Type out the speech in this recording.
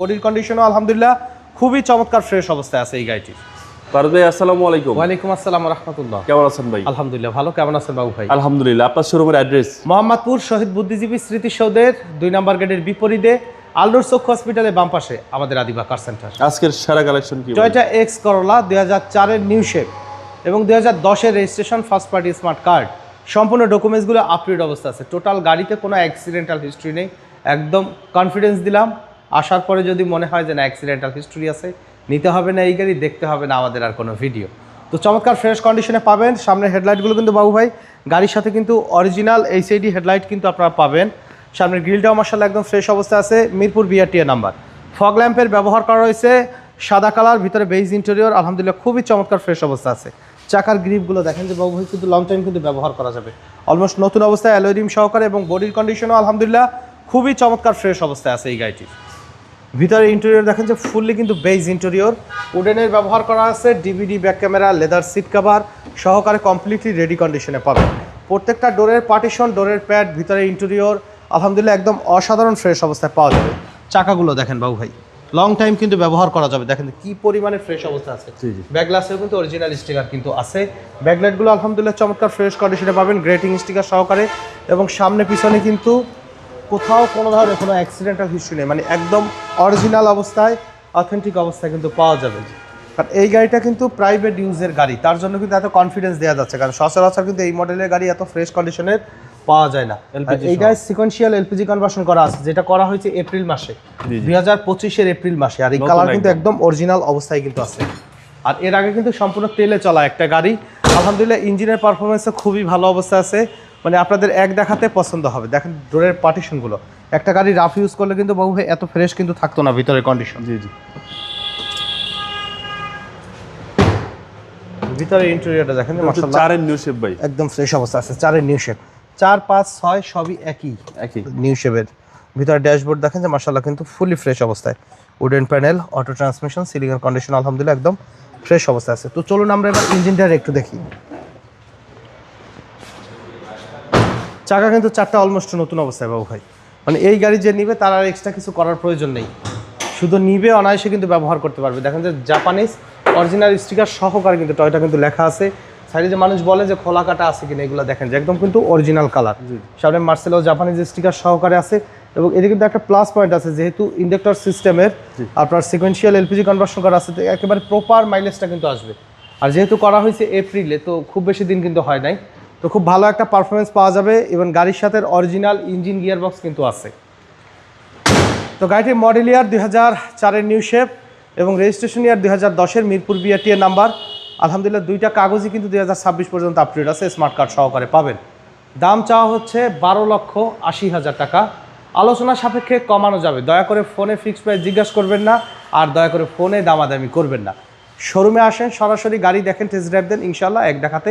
বডির কন্ডিশনও আলহামদুলিল্লাহ খুবই চমৎকার ফ্রেশ অবস্থায় আছে এই গাড়িটি ফারুক ভাই আসসালামু আলাইকুম। ওয়ালাইকুম আসসালাম রহমতুল্লাহ কেমন আছেন ভাই? আলহামদুলিল্লাহ ভালো। কেমন আছেন বাবু ভাই? আলহামদুলিল্লাহ আপনার শোরুমের অ্যাড্রেস মোহাম্মদপুর শহীদ বুদ্ধিজীবী স্মৃতিসৌধের দুই নম্বর গেটের বিপরীতে আলনুর চক্ষু হসপিটালের বাম পাশে আমাদের আদিবা কার সেন্টার আজকের সেরা কালেকশন কি টয়টা এক্স করোলা দুই হাজার চারের নিউ শেপ এবং দুই হাজার দশের registration first party smart card সম্পূর্ণ ডকুমেন্টসগুলো আপডেট অবস্থা আছে। টোটাল গাড়িতে কোনো অ্যাক্সিডেন্টাল হিস্ট্রি নেই। একদম কনফিডেন্স দিলাম। আসার পরে যদি মনে হয় যে না অ্যাক্সিডেন্টাল হিস্ট্রি আছে, নিতে হবে না এই গাড়ি, দেখতে হবে না আমাদের আর কোনো ভিডিও তো চমৎকার ফ্রেশ কন্ডিশনে পাবেন। সামনে হেডলাইটগুলো কিন্তু বাবু ভাই, গাড়ির সাথে কিন্তু অরিজিনাল এইচআইডি হেডলাইট কিন্তু আপনারা পাবেন। সামনের গ্রিলটাও মার্শাল একদম ফ্রেশ অবস্থায় আছে, মিরপুর বিআরটিএ নাম্বার ফগ ল্যাম্পের ব্যবহার করা হয়েছে, সাদা কালার ভিতরে বেইজ ইন্টেরিয়র আলহামদুলিল্লাহ খুবই চমৎকার ফ্রেশ অবস্থা আছে। চাকার গ্রিপগুলো দেখেন যে বাবু ভাই, কিন্তু লং টাইম কিন্তু ব্যবহার করা যাবে। অলমোস্ট নতুন অবস্থায় অ্যালোরিম সহকারে এবং বডির কন্ডিশনও আলহামদুলিল্লাহ খুবই চমৎকার ফ্রেশ অবস্থায় আছে এই গাড়িটির। ভিতরে ইন্টেরিয়র দেখেন যে ফুললি কিন্তু বেজ ইন্টেরিয়র উডেনের ব্যবহার করা আছে DVD back camera leather seat cover সহকারে কমপ্লিটলি রেডি কন্ডিশনে পাবেন। প্রত্যেকটা ডোরের পার্টিশন ডোরের প্যাড ভিতরে ইন্টেরিয়র আলহামদুলিল্লাহ একদম অসাধারণ ফ্রেশ অবস্থায় পাওয়া যাবে। চাকাগুলো দেখেন বাবু ভাই লং টাইম কিন্তু ব্যবহার করা যাবে। দেখেন কি পরিমাণে ফ্রেশ অবস্থা আছে। জি। ব্যাকগ্লাসেও কিন্তু অরিজিনাল স্টিকার কিন্তু আছে। ব্যাকলাইটগুলো আলহামদুলিল্লাহ চমৎকার ফ্রেশ কন্ডিশনে পাবেন গ্রেটিং স্টিকার সহকারে এবং সামনে পিছনে কিন্তু কোথাও কোনো ধরনের কোনো অ্যাক্সিডেন্টাল হিস্ট্রি নেই। মানে একদম অরিজিনাল অবস্থায় অথেন্টিক অবস্থায় কিন্তু পাওয়া যাবে। কারণ এই গাড়িটা কিন্তু প্রাইভেট ইউজের গাড়ি। তার জন্য কিন্তু এত কনফিডেন্স দেওয়া যাচ্ছে। কারণ সচরাচর কিন্তু এই মডেলের গাড়ি এত ফ্রেশ কন্ডিশনের পাওয়া যায় না। এইটা সিকোয়েন্সিয়াল এলপিজি কনভার্সন করা আছে যেটা করা হয়েছে এপ্রিল মাসে। দুই হাজার পঁচিশের এপ্রিল মাসে। আর এই কালার কিন্তু একদম। একদম অরিজিনাল অবস্থায় কিন্তু আছে। আর এর আগে কিন্তু সম্পূর্ণ তেলে চলা একটা গাড়ি। আলহামদুলিল্লাহ ইঞ্জিনের পারফরমেন্সও খুবই ভালো অবস্থা আছে। মানে আপনাদের এক দেখাতে পছন্দ হবে। দেখেন ডোরের পার্টিশনগুলো একটা গাড়ি রাফ ইউজ করলে কিন্তু বাবু ভাই এত ফ্রেশ কিন্তু থাকতো না ভিতরের কন্ডিশন জি জি। ভিতরে ইন্টেরিয়রটা দেখেন মাশাআল্লাহ। চারের নিউ শেপ ভাই। একদম ফ্রেশ অবস্থা আছে চারের নিউ শেপ চার পাঁচ ছয় সবই একই। একই। নিউ শেপের ভিতরে ড্যাশবোর্ড দেখেন যে মার্শাল্লাহ কিন্তু ফুলি ফ্রেশ অবস্থায়। উডেন প্যানেল অটো ট্রান্সমিশন সিলিংয়ের কন্ডিশন আলহামদুলিল্লাহ একদম ফ্রেশ অবস্থায় আছে। তো চলুন আমরা এবার ইঞ্জিনটা একটু দেখি। চাকা কিন্তু চারটা অলমোস্ট নতুন অবস্থায় বাবু ভাই। মানে এই গাড়ি যে নিবে তার আর এক্সট্রা কিছু করার প্রয়োজন নেই। শুধু নিবে অনায়াসে কিন্তু ব্যবহার করতে পারবে। দেখেন যে জাপানিজ অরিজিনাল স্টিকার সহকারে কিন্তু টয়টা কিন্তু লেখা আছে। সাইডে যে মানুষ বলে যে খোলা কাটা আছে কিনা এগুলো দেখেন যে একদম কিন্তু অরিজিনাল কালার সামনে মার্সেলো জাপানিজ স্টিকার সহকারে আছে এবং এদিকে কিন্তু একটা প্লাস পয়েন্ট আছে যেহেতু ইন্ডাক্টর সিস্টেমের আপনার সিকোয়েন্সিয়াল এলপিজি কনভার্সন করা আছে একেবারে প্রপার মাইলেজটা কিন্তু আসবে। আর যেহেতু করা হয়েছে এপ্রিলে তো খুব বেশি দিন কিন্তু হয় নাই। তো খুব ভালো একটা পারফরমেন্স পাওয়া যাবে এবং গাড়ির সাথে অরিজিনাল ইঞ্জিন গিয়ারবক্স কিন্তু আছে। তো গাড়িটির মডেল ইয়ার দুই হাজার চারের নিউ শেপ এবং রেজিস্ট্রেশন ইয়ার দুই হাজার দশের মিরপুর বিআরটিএ নাম্বার আলহামদুলিল্লাহ, দুইটা কাগজই কিন্তু দুই হাজার ছাব্বিশ পর্যন্ত আপডেট আছে স্মার্ট কার্ড সহকারে পাবেন। দাম চাওয়া হচ্ছে বারো লক্ষ আশি হাজার টাকা। আলোচনা সাপেক্ষে কমানো যাবে। দয়া করে ফোনে ফিক্সড প্রাইস জিজ্ঞাসা করবেন না, আর দয়া করে ফোনে দামাদামি করবেন না। শোরুমে আসেন, সরাসরি গাড়ি দেখেন টেস্ট ড্রাইভ দেন ইনশাল্লাহ এক দেখাতে